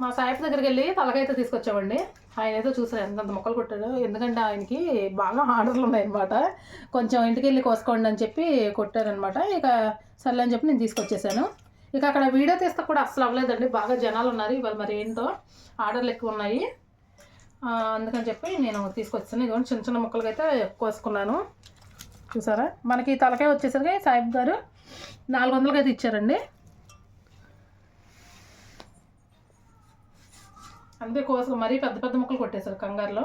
మా సాయిఫ్ దగ్గరికి వెళ్ళి తలకైతే తీసుకొచ్చామండి. ఆయన అయితే చూసారు ఎంతంత మొక్కలు కొట్టాడు. ఎందుకంటే ఆయనకి బాగా ఆర్డర్లు ఉన్నాయన్నమాట. కొంచెం ఇంటికి వెళ్ళి కోసుకోండి అని చెప్పి కొట్టారనమాట ఇక సర్లే అని చెప్పి నేను తీసుకొచ్చేసాను. ఇక అక్కడ వీడియో తీస్తే కూడా అస్సలు అవ్వలేదండి. బాగా జనాలు ఉన్నారు. ఇవాళ మరి ఏంటో ఆర్డర్లు ఎక్కువ ఉన్నాయి. అందుకని చెప్పి నేను తీసుకొచ్చాను ఇదిగోండి చిన్న చిన్న మొక్కలకి అయితే కోసుకున్నాను. చూసారా? మనకి తలకాయ వచ్చేసరికి సాయిబ్ గారు నాలుగు వందలకి అయితే ఇచ్చారండి. అంతే కోసుకు మరీ పెద్ద పెద్ద ముక్కలు కొట్టేశారు కంగారులో.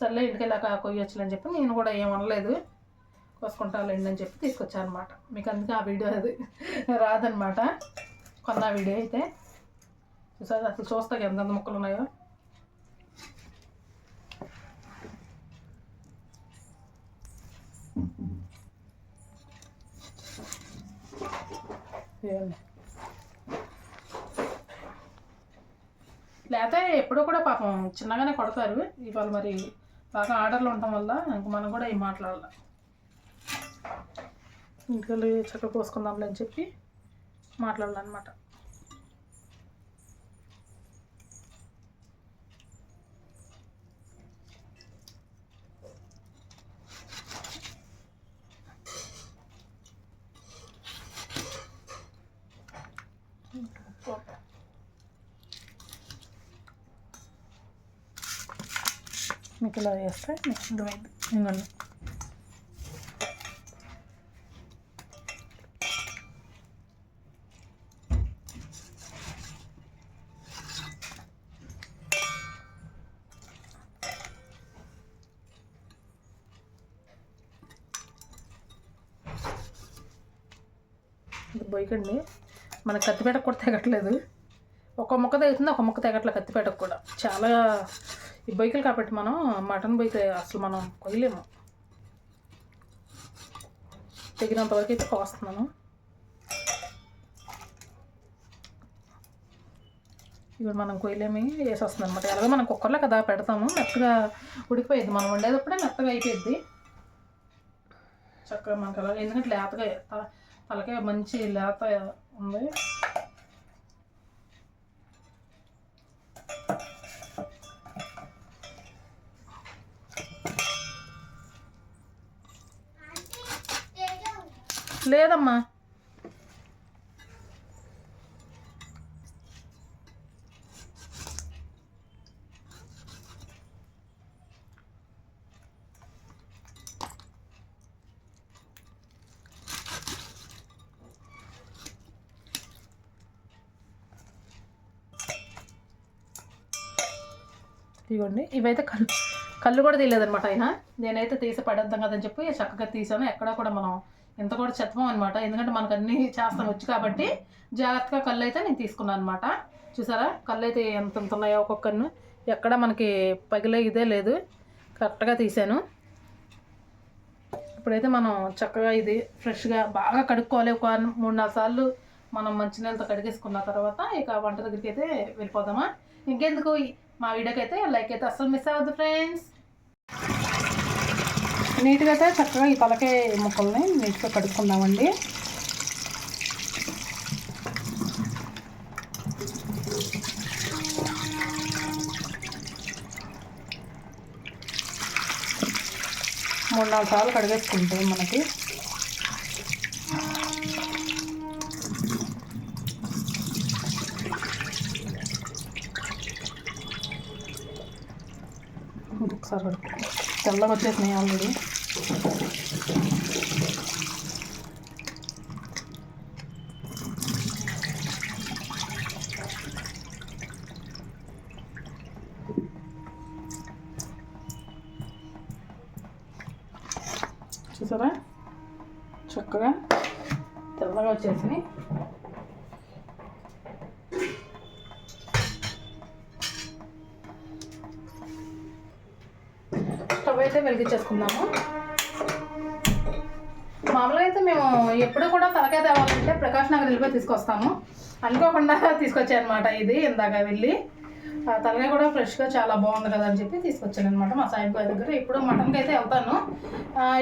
సర్లే ఇంటికి వెళ్ళాక కొయ్యొచ్చులని అని చెప్పి నేను కూడా ఏం అనలేదు. కోసుకుంటాలేండి అని చెప్పి తీసుకొచ్చాను అనమాట మీకు అందుకే ఆ వీడియో అది రాదనమాట. కొన్న వీడియో అయితే. చూసారు? అసలు చూస్తాకి ఎంతెంత ముక్కలు ఉన్నాయో. ఇదిగోండి. లేకపోతే ఎప్పుడో కూడా పాపం చిన్నగానే కొడతారు. ఇవాళ మరి బాగా ఆర్డర్లు ఉండటం వల్ల ఇంక మనం కూడా ఏం మాట్లాడాలి. ఇంటికి చక్కగా పోసుకుందాంలే అని చెప్పి మాట్లాడాలన్నమాట. మీకు ఇలా చేస్తే మీకు అర్థమైంది ఇంకొన్ని బొయ్యకండి మనకు కత్తిపేట కూడా తెగట్లేదు ఒక ముక్క తెగుతుంది ఒక ముక్క తెగట్లే కత్తిపేటకు కూడా. చాలా ఈ బొయ్యలు కాబట్టి మనం మటన్ బొయ్యితే అసలు మనం కొయ్యలేము. తెగినంత వరకు అయితే కోస్తున్నాను. ఇప్పుడు మనం కొయ్యలేమి వేసేస్తుంది అనమాట ఎలాగో మనం కుక్కర్లో కదా పెడతాము మెత్తగా ఉడికిపోయింది మనం వండేటప్పుడే మెత్తగా అయిపోయింది చక్కగా మనకు అలా ఎందుకంటే లేతగా తలకే మంచి లేత ఉంది. లేదమ్మా. ఇదిగోండి ఇవైతే కళ్ళు కళ్ళు కూడా తీయలేదనమాట ఆయన. నేనైతే తీసి పడేద్దాం కదని చెప్పి చక్కగా తీసాను. ఎక్కడా కూడా మనం ఎంత కూడా చెత్తమం అనమాట ఎందుకంటే మనకు అన్నీ చేస్తాం వచ్చు కాబట్టి జాగ్రత్తగా కళ్ళు అయితే నేను తీసుకున్నాను అనమాట చూసారా? కళ్ళు అయితే ఎంత ఎంత ఉన్నాయో ఒక్కొక్కరిని. ఎక్కడ మనకి పగిలే ఇదే లేదు. కరెక్ట్గా తీసాను. ఇప్పుడైతే మనం చక్కగా ఇది ఫ్రెష్గా బాగా కడుక్కోవాలి. ఒక మూడు నాలుగు సార్లు మనం మంచినీళ్ళతో కడిగేసుకున్న తర్వాత ఇక వంట దగ్గరికి అయితే వెళ్ళిపోదామా? ఇంకెందుకు? మా వీడియోకి అయితే లైక్ అయితే అస్సలు మిస్ అవ్వద్దు ఫ్రెండ్స్ నీట్గా అయితే చక్కగా ఈ తలకాయ ముక్కల్ని నీట్గా కడుక్కుందామండి. మూడు నాలుగు సార్లు కడిగేసుకుంటే మనకి ఇంకొకసారి కడుక్కో తెల్లగా వచ్చేసినాయి ఆల్రెడీ తీసుకొస్తాము. అనుకోకుండా తీసుకొచ్చానమాట ఇది ఇందాక వెళ్ళి. తలకాయ కూడా ఫ్రెష్గా చాలా బాగుంది కదా అని చెప్పి తీసుకొచ్చాను అనమాట మా సాయిబ్ గారి దగ్గర. ఇప్పుడు మటన్కి అయితే వెళ్తాను.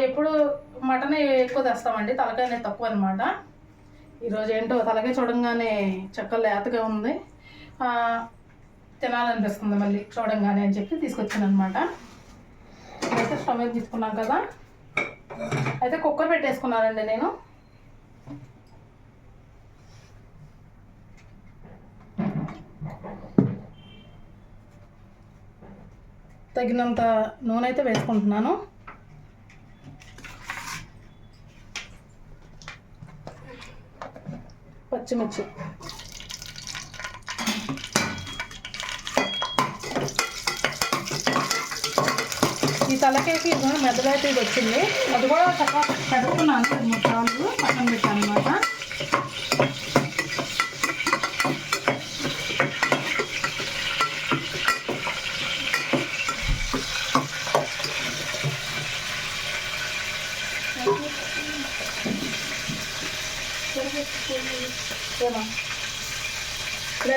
ఎప్పుడు మటన్ ఎక్కువ తెస్తామండి. తలకాయ అనేది తక్కువ అనమాట ఈరోజు ఏంటో తలకాయ చూడంగానే చక్క లేతగా ఉంది. తినాలనిపిస్తుంది మళ్ళీ చూడంగానే అని చెప్పి తీసుకొచ్చాను అనమాట అయితే స్టవ్ మీద తీసుకున్నాం కదా. అయితే కుక్కర్ పెట్టేసుకున్నానండి నేను. తగినంత నూనె అయితే వేసుకుంటున్నాను. పచ్చిమిర్చి. ఈ తలకేకి ఇది మెద్దలైతే ఇది వచ్చింది. అది కూడా చక్కగా పెడుతున్నాను మూడు సార్లు పక్కన పెట్టాను అనమాట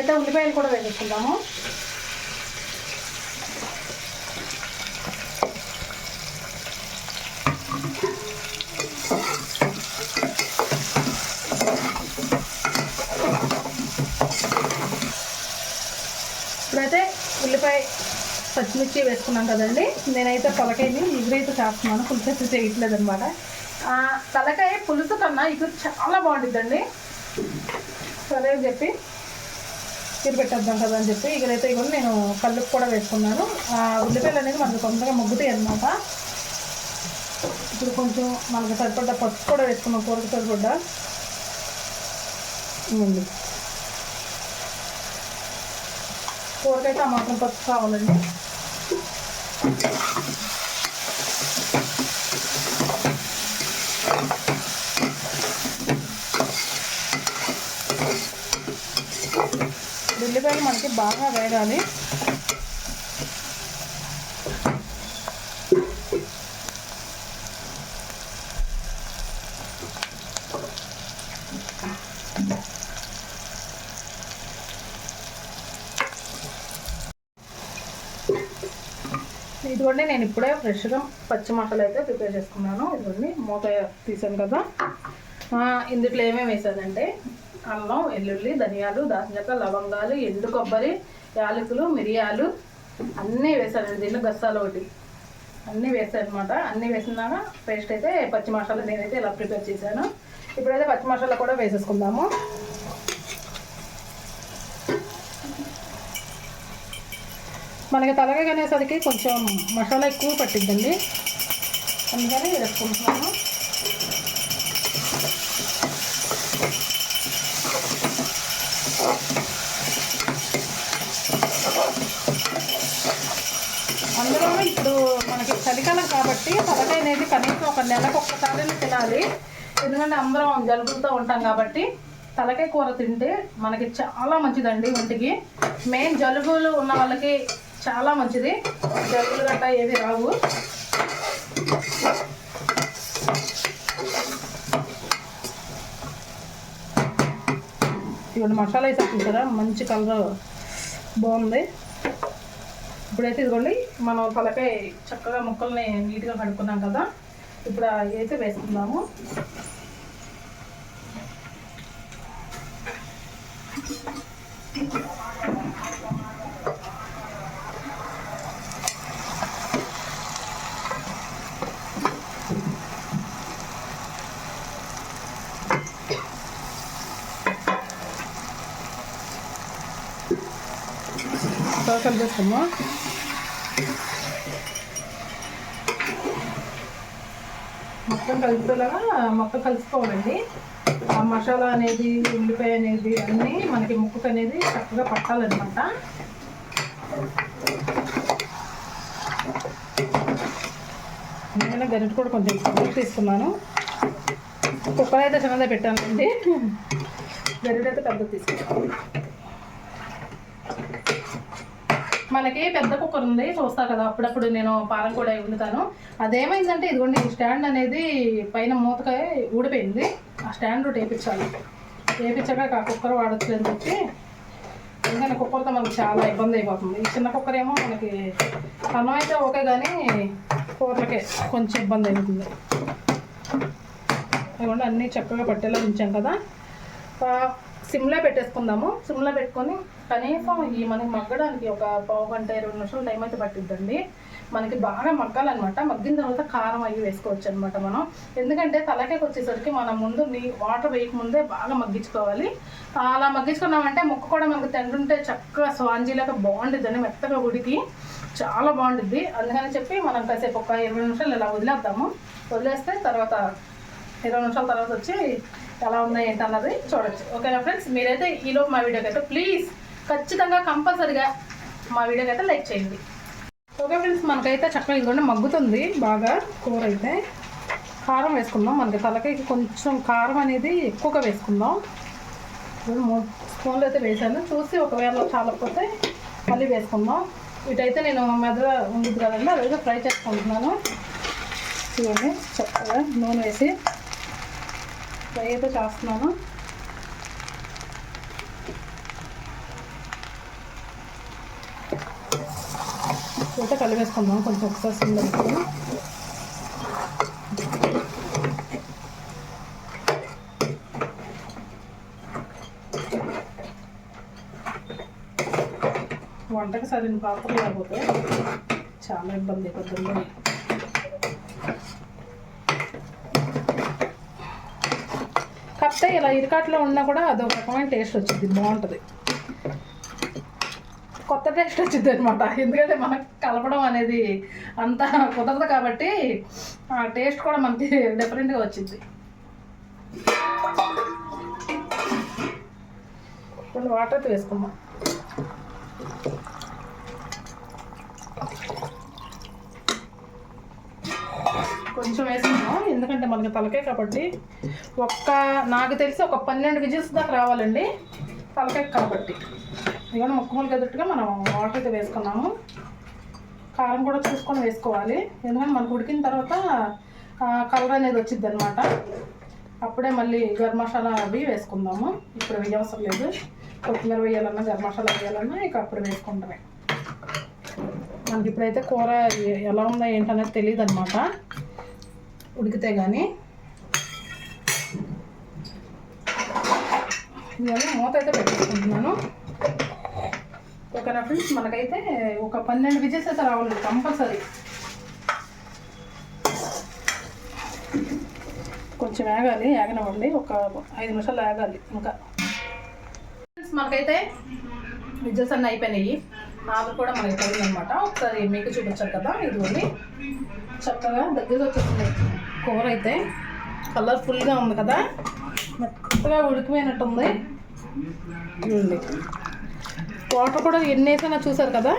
ఇప్పుడైతే ఉల్లిపాయలు కూడా వేసుకుందాము ఇప్పుడైతే ఉల్లిపాయ పచ్చిమిర్చి వేసుకున్నాం కదండి. నేనైతే తలకాయని ఎగురైతే చేస్తున్నాను. పులుసు అయితే చేయట్లేదు అనమాట తలకాయ పులుసు కన్నా ఇది చాలా బాగుంటుందండి సరే అని చెప్పి ఇది కదా అని చెప్పి ఇక్కడైతే ఇక నేను కళ్ళుకు కూడా వేసుకున్నాను. ఆ ఉల్లిపాయలు అనేది మనకు తొందరగా మొగ్గుతాయి అనమాట ఇప్పుడు కొంచెం మనకు సరిపడ్డ పసుపు కూడా వేసుకున్నాం కూరకు సరిపడ్డ. ఉంది కూరకైతే ఆ మాత్రం పసుపు కావాలండి. ఉల్లిపాయలు మనకి బాగా వేగాలి. ఇదిగోండి నేను ఇప్పుడే ఫ్రెష్గా పచ్చి మసాలా అయితే ప్రిపేర్ చేసుకున్నాను. ఇదిగోండి మూత తీసాను కదా. ఇందుట్లో ఇందులో ఏమేమి వేసానంటే అల్లం వెల్లుల్లి ధనియాలు దాల్చిన లవంగాలు ఎండు కొబ్బరి యాలకులు మిరియాలు అన్నీ వేసానండి దీనిలో గస్సాలు ఒకటి. అన్నీ వేసాను అనమాట అన్నీ వేసినాక పేస్ట్ అయితే పచ్చి మసాలా నేనైతే ఇలా ప్రిపేర్ చేశాను. ఇప్పుడైతే పచ్చి మసాలా కూడా వేసేసుకుందాము. మనకి తలగా కనేసరికి కొంచెం మసాలా ఎక్కువ పట్టిద్దండి. అందుకని వేసుకుంటున్నాము అందులోనూ ఇప్పుడు మనకి చలికాలం కాబట్టి అండి కనీసం ఒక నెలకు ఒక్కసారి తినాలి. ఎందుకంటే అందరం జలుబులతో ఉంటాం కాబట్టి తలకాయ కూర తింటే మనకి చాలా మంచిదండి ఒంటికి. మెయిన్ జలుబులు ఉన్న వాళ్ళకి చాలా మంచిది. జలుబులు గట్టా ఏవి రావు. ఇవన్నీ మసాలా వేసాను మంచి కలర్ బాగుంది. ఇప్పుడైతే ఇదిగోండి మనం తలకాయ చక్కగా ముక్కల్ని నీట్గా కడుక్కున్నాం కదా. ఇప్పుడు అయితే వేసుకుందాము. బాగా కలిపేస్తాము మొత్తం కలిపేలాగా మొత్తం కలుసుకోవాలండి ఆ మసాలా అనేది ఉల్లిపాయ అనేది అన్నీ మనకి ముక్కకు అనేది చక్కగా పట్టాలన్నమాట. నేను గరిట కూడా కొంచెం ఎక్కువ తీసుకున్నాను కుక్కర్ అయితే చిన్నదే పెట్టానండి. గరిట అయితే పెద్ద తీసుకున్నాను మనకి పెద్ద కుక్కర్ ఉంది చూస్తా కదా. అప్పుడప్పుడు నేను పారం కూడా వండుతాను. అదేమైందంటే ఇదిగోండి ఈ స్టాండ్ అనేది పైన మూతకాయ ఊడిపోయింది. ఆ స్టాండ్ టేపించాలి టేపించాక ఆ కుక్కర్ వాడచ్చు అని చెప్పి ఎందుకంటే కుక్కర్తో మనకి చాలా ఇబ్బంది అయిపోతుంది. ఈ చిన్న కుక్కర్ ఏమో మనకి అన్నం అయితే ఓకే కానీ కూరలకే కొంచెం ఇబ్బంది అవుతుంది ఇదిగోండి అన్నీ చక్కగా పట్టేలా ఉంచాం కదా. సిమ్లో పెట్టేసుకుందాము. సిమ్లో పెట్టుకొని కనీసం ఈ మనకి మగ్గడానికి ఒక పావు గంట ఇరవై నిమిషాలు టైం అయితే పట్టిద్దండి. మనకి బాగా మగ్గాలన్నమాట. మగ్గిన తర్వాత కారం అవి వేసుకోవచ్చు అనమాట మనం. ఎందుకంటే తలకాయకి వచ్చేసరికి మనం ముందు నీ వాటర్ వేయకముందే బాగా మగ్గించుకోవాలి. అలా మగ్గించుకున్నామంటే ముక్క కూడా మనకు తింటుంటే చక్కగా స్వాంజీలాగా బాగుంటుందండి మెత్తగా ఉడికి చాలా బాగుంటుంది అందుకని చెప్పి మనం కాసేపు ఒక ఇరవై నిమిషాలు ఇలా వదిలేద్దాము. వదిలేస్తే తర్వాత ఇరవై నిమిషాల తర్వాత వచ్చి ఎలా ఉన్నాయి ఏంటన్నది చూడొచ్చు. ఓకేనా ఫ్రెండ్స్? మీరైతే ఈలోపు మా వీడియోకి అయితే ప్లీజ్ ఖచ్చితంగా కంపల్సరిగా మా వీడియోకి అయితే లైక్ చేయండి. ఓకే ఫ్రెండ్స్ మనకైతే చక్కగా ఇదిగోండి మగ్గుతుంది బాగా కూర అయితే. కారం వేసుకుందాం మనకి తలకి కొంచెం కారం అనేది ఎక్కువగా వేసుకుందాం. మూడు స్పూన్లు అయితే వేసాను చూసి ఒకవేళ చాలకపోతే మళ్ళీ వేసుకుందాం. వీటైతే నేను మెదడ ఉంది కదండి అదైతే ఫ్రై చేసుకుంటున్నాను. చూడండి చక్కగా నూనె వేసి ఫ్రై అయితే చేస్తున్నాను. అయితే కలిపేసుకుందాం కొంచెం ఒకసారి సిమ్లో పెట్టుకొని వంటకి సరైన పాత్ర లేకపోతే చాలా ఇబ్బంది పొద్దున్న కాకపోతే ఇలా ఇరికాట్లో ఉన్నా కూడా అదొక రకమైన టేస్ట్ వచ్చింది బాగుంటుంది. కొత్త టేస్ట్ వచ్చింది అనమాట ఎందుకంటే మనకు కలపడం అనేది అంత కుదరదు కాబట్టి ఆ టేస్ట్ కూడా మనకి డిఫరెంట్గా వచ్చింది. కొన్ని వాటర్ అయితే వేసుకుందాం. కొంచెం వేసుకున్నాం ఎందుకంటే మనకి తలకాయ కాబట్టి ఒక్క నాకు తెలిసి ఒక పన్నెండు విజిల్స్ దాకా రావాలండి తలకాయ కాబట్టి. ఇవన్నీ ముక్కములు ఎదుటిగా మనం వాటర్ అయితే వేసుకున్నాము. కారం కూడా చూసుకొని వేసుకోవాలి. ఎందుకంటే మనకు ఉడికిన తర్వాత కలర్ అనేది వచ్చింది అనమాట అప్పుడే మళ్ళీ గరం మసాలా అవి వేసుకుందాము. ఇప్పుడు వేయవసరం లేదు. కొత్తిమీర వేయాలన్నా గరం మసాలా వేయాలన్నా ఇక అప్పుడు వేసుకుంటామే. మనకి ఇప్పుడైతే కూర ఎలా ఉందో ఏంటనేది తెలియదు అనమాట ఉడికితే కానీ ఇవన్నీ మూత అయితే పెట్టేసుకుంటున్నాను. ఓకేనా ఫ్రెండ్స్ మనకైతే ఒక పన్నెండు విజెస్ అయితే రావాలి కంపల్సరీ. కొంచెం వేగాలి వేగనివ్వండి ఒక ఐదు నిమిషాలు వేగాలి ఇంకా. ఫ్రెండ్స్ మనకైతే విజెస్ అన్నీ అయిపోయినాయి. ఆవిరి కూడా మనకి పోయిందనమాట ఒకసారి మీకు చూపించారు కదా ఇదిగోండి. చక్కగా దగ్గరగా వచ్చేసింది కూర అయితే. కలర్ఫుల్గా ఉంది కదా. మెత్తగా ఉడికిపోయినట్టుంది. వాటర్ కూడా ఎన్ని వేసినా చూసారు కదా?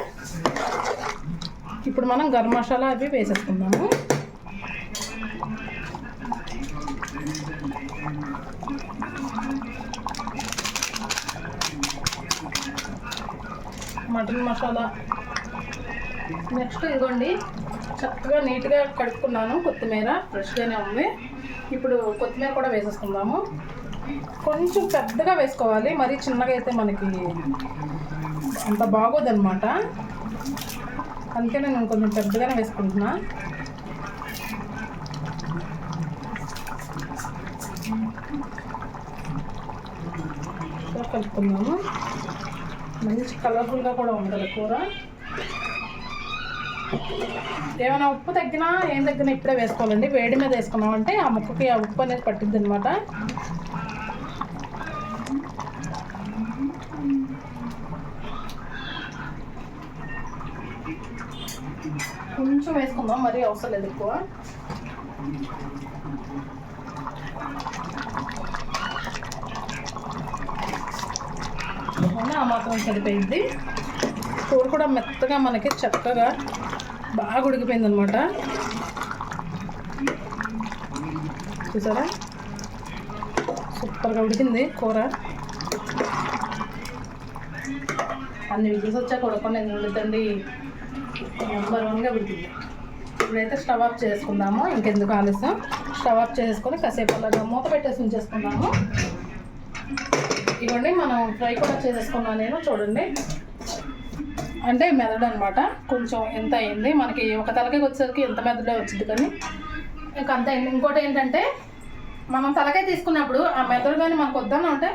ఇప్పుడు మనం గరం మసాలా అవి వేసేసుకుందాము. మటన్ మసాలా. నెక్స్ట్ ఇదిగోండి చక్కగా నీట్గా కడుక్కున్నాను కొత్తిమీర ఫ్రెష్గానే ఉంది. ఇప్పుడు కొత్తిమీర కూడా వేసేసుకుందాము. కొంచెం పెద్దగా వేసుకోవాలి మరీ చిన్నగా అయితే మనకి అంత బాగోదన్నమాట. అందుకే నేను కొంచెం పెద్దగానే వేసుకుంటున్నా. కలుపుకుందాము. మంచి కలర్ఫుల్గా కూడా ఉంటుంది కూర. ఏమైనా ఉప్పు తగ్గినా ఏం తగ్గినా ఇప్పుడే వేసుకోవాలండి. వేడి మీద వేసుకున్నామంటే ఆ ముక్కకి ఆ ఉప్పు అనేది పట్టిద్ది అనమాట కొంచెం వేసుకుందాం మరీ అవసరం లేదు ఎక్కువ. ఆ మాత్రం సరిపోయింది. కూర కూడా మెత్తగా మనకి చక్కగా బాగా ఉడికిపోయింది అనమాట చూసారా? సూపర్గా ఉడికింది కూర. అన్ని విజిల్స్ వచ్చాక ఉడకండి ఎందుకండి నెంబర్ వన్గా ఉడికింది. ఇప్పుడైతే స్టవ్ ఆఫ్ చేసుకుందాము. ఇంకెందుకు ఆలస్యం? స్టవ్ ఆఫ్ చేసుకొని కాసేపు అలాగా మూత పెట్టేసి ఉంచేసుకుందాము. ఇవ్వండి మనం ఫ్రై కూడా చేసేసుకున్నాను నేను చూడండి. అంటే మెదడు అనమాట కొంచెం ఎంత అయింది? మనకి ఒక తలకి వచ్చేసరికి ఎంత మెదడే వచ్చింది కానీ ఇంకా అంత అయింది. ఇంకోటి ఏంటంటే మనం తలకాయ తీసుకున్నప్పుడు ఆ మెదడు కానీ మనకు వద్దన్న అంటే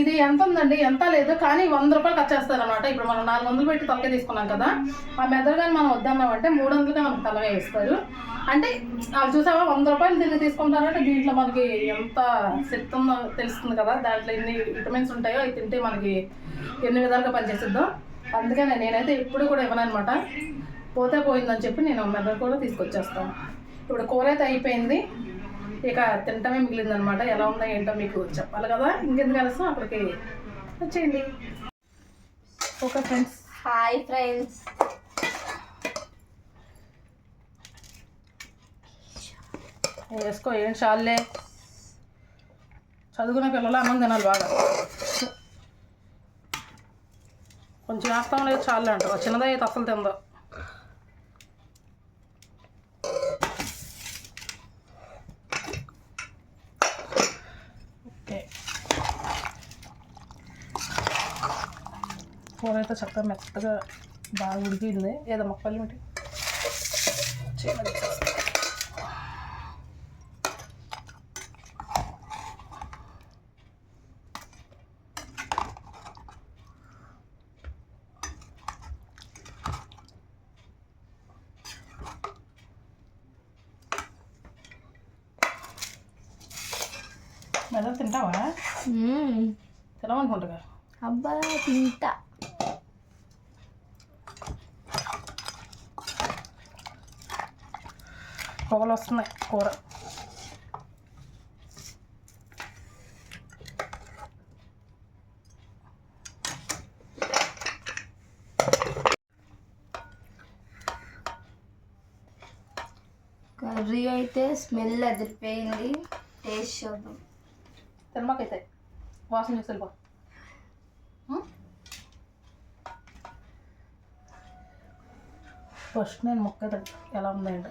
ఇది ఎంత ఉందండి? ఎంత లేదు. కానీ వంద రూపాయలు ఖర్చు చేస్తారనమాట ఇప్పుడు మనం నాలుగు వందలు పెట్టి తలకాయ తీసుకున్నాం కదా ఆ మెదడు కానీ మనం వద్దన్నామంటే మూడు వందలుగా మనకు తలకాయ ఇస్తారు అంటే వాళ్ళు చూసావా? వంద రూపాయలు తిరిగి తీసుకుంటారంటే దీంట్లో మనకి ఎంత శక్తి ఉందో తెలుస్తుంది కదా. దాంట్లో ఎన్ని విటమిన్స్ ఉంటాయో అవి తింటే మనకి ఎన్ని విధాలుగా పనిచేస్తుందో. అందుకనే నేనైతే ఎప్పుడు కూడా ఇవ్వనమాట పోతే పోయిందని చెప్పి నేను మెదడు కూడా తీసుకొచ్చేస్తాను. ఇప్పుడు కూర అయితే అయిపోయింది. ఇక తింటమే మిగిలిందనమాట ఎలా ఉందో ఏంటో మీకు చెప్పాలి కదా. ఇంకెందుకు ఆలస్యం? అక్కడికి వచ్చేయండి. Okay friends. Hi friends. వేసుకో ఏం చాలే చదువుకునే పిల్లలు అన్నం తినాలి బాగా. కొంచెం వేస్తాం లేదు చాలే అంటారు. చిన్నదే అయితే అసలు తిందో కూర అయితే చక్కగా మెత్తగా బాగా ఉడికింది. ఏదో మొక్కలు ఏంటి చిన్నది మెదడు తింటావా తినమనుకుంటుగా అబ్బా తింటా పొగలు వస్తున్నాయి కూర. కర్రీ అయితే స్మెల్ అదిరిపోయింది. టేస్ట్ చూద్దాం. తినమాకైతే వాసన చూసి? ఫస్ట్ నేను ముక్క ఎలా ఉందో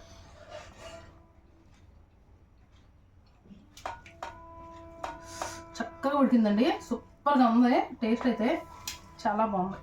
ఉడికిందండి. సూపర్గా ఉంది. టేస్ట్ అయితే చాలా బాగుంది.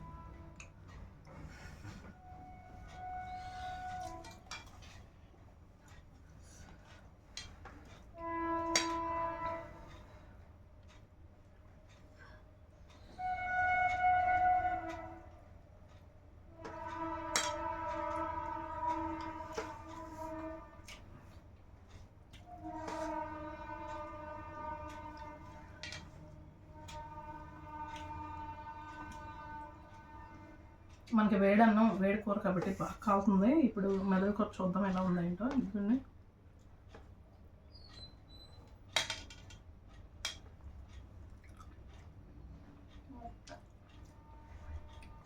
మనకి వేడి అన్నం వేడి కూర కాబట్టి బాగా కాలుతుంది. ఇప్పుడు మెదడు కూర చూద్దాం ఎలా ఉందో ఏంటో ఎందుకండి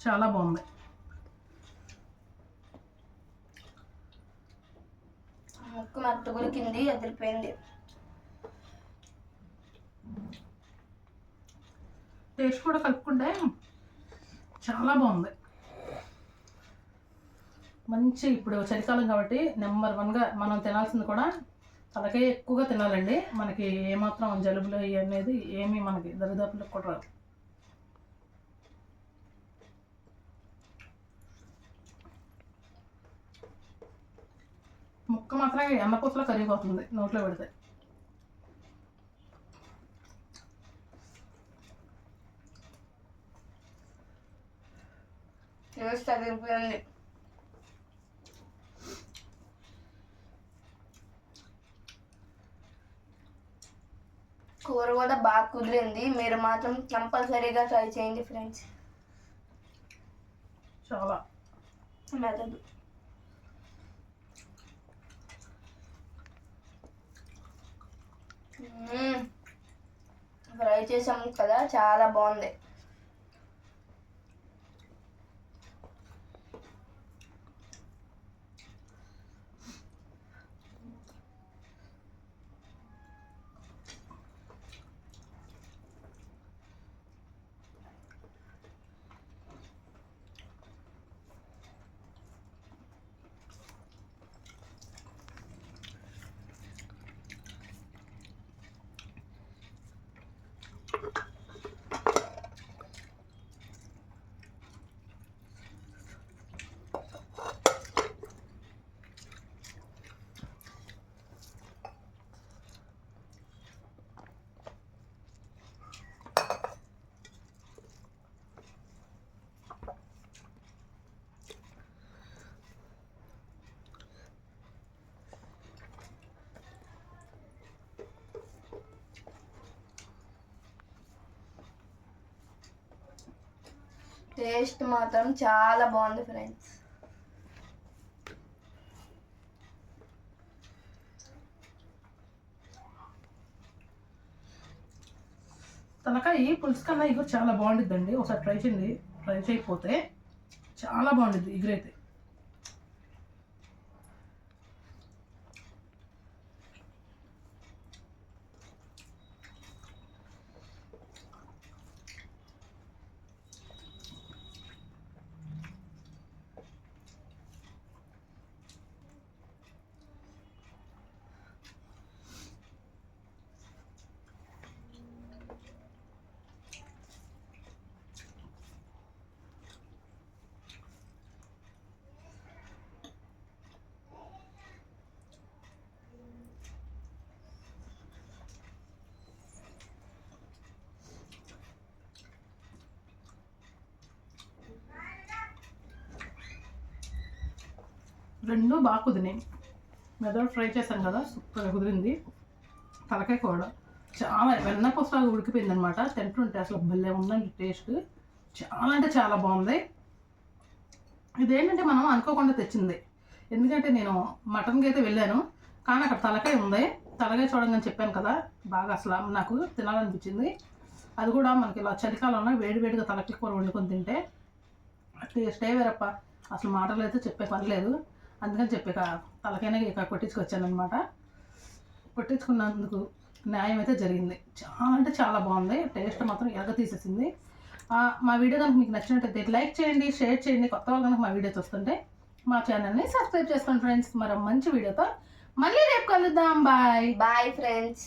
చాలా బాగుంది. ముక్క మెత్త ఉడికింది అదిరిపోయింది టేస్ట్ కూడా కలుపుకుంటే చాలా బాగుంది. మంచి ఇప్పుడు చలికాలం కాబట్టి నెంబర్ వన్గా మనం తినాల్సింది కూడా తలకే ఎక్కువగా తినాలండి. మనకి ఏమాత్రం జలుబులు ఇవి అనేది ఏమీ మనకి దరిదాపులు కూడా రాదు. ముక్క మాత్రం ఎన్నపూసలో కరిగిపోతుంది నోట్లో పెడితే. టేస్ట్ అదిరిపోయింది కూర కూడా బాగా కుదిరింది. మీరు మాత్రం కంపల్సరీగా ట్రై చేయండి ఫ్రెండ్స్ చాలా. మెదడు. ఫ్రై చేసాం కదా చాలా బాగుంది. టేస్ట్ మాత్రం చాలా బాగుంది ఫ్రెండ్స్. తలకాయ పులుసు కన్నా ఇగురు చాలా బాగుండిద్దండి. ఒకసారి ట్రై చేయండి. ట్రై చేయకపోతే చాలా బాగుండిద్ది ఇగురైతే. రెండు బాగా కుదినాయి మెదడు ఫ్రై చేశాం కదా సూపర్గా కుదిరింది. తలకాయ కూడా చాలా వెన్నపూసలాగా ఉడికిపోయింది అనమాట తింటుంటే అసలు భలే ఉందండి టేస్ట్. చాలా అంటే చాలా బాగుంది. ఇదేంటంటే మనం అనుకోకుండా తెచ్చింది. ఎందుకంటే నేను మటన్కి అయితే వెళ్ళాను కానీ అక్కడ తలకాయ ఉంది. తలకాయ చూడంగానే చెప్పాను కదా బాగా అసలు నాకు తినాలనిపించింది. అది కూడా మనకి ఇలా చలికాలంలో వేడివేడిగా తలకాయ కూర వండుకొని తింటే టేస్టే వేరప్ప. అసలు మాటలు అయితే చెప్పే పని లేదు. అందుకని చెప్పి తలకైనా ఇక కొట్టించుకొచ్చాను అనమాట కొట్టించుకున్నందుకు న్యాయం అయితే జరిగింది. చాలా అంటే చాలా బాగుంది. టేస్ట్ మాత్రం ఎరగ తీసేసింది. మా వీడియో కనుక మీకు నచ్చినట్టయితే లైక్ చేయండి షేర్ చేయండి. కొత్త వాళ్ళు కనుక మా వీడియో చూస్తుంటే మా ఛానల్ని సబ్స్క్రైబ్ చేసుకోండి ఫ్రెండ్స్. మరో మంచి వీడియోతో మళ్ళీ రేపు కలుద్దాం. బాయ్. Bye friends.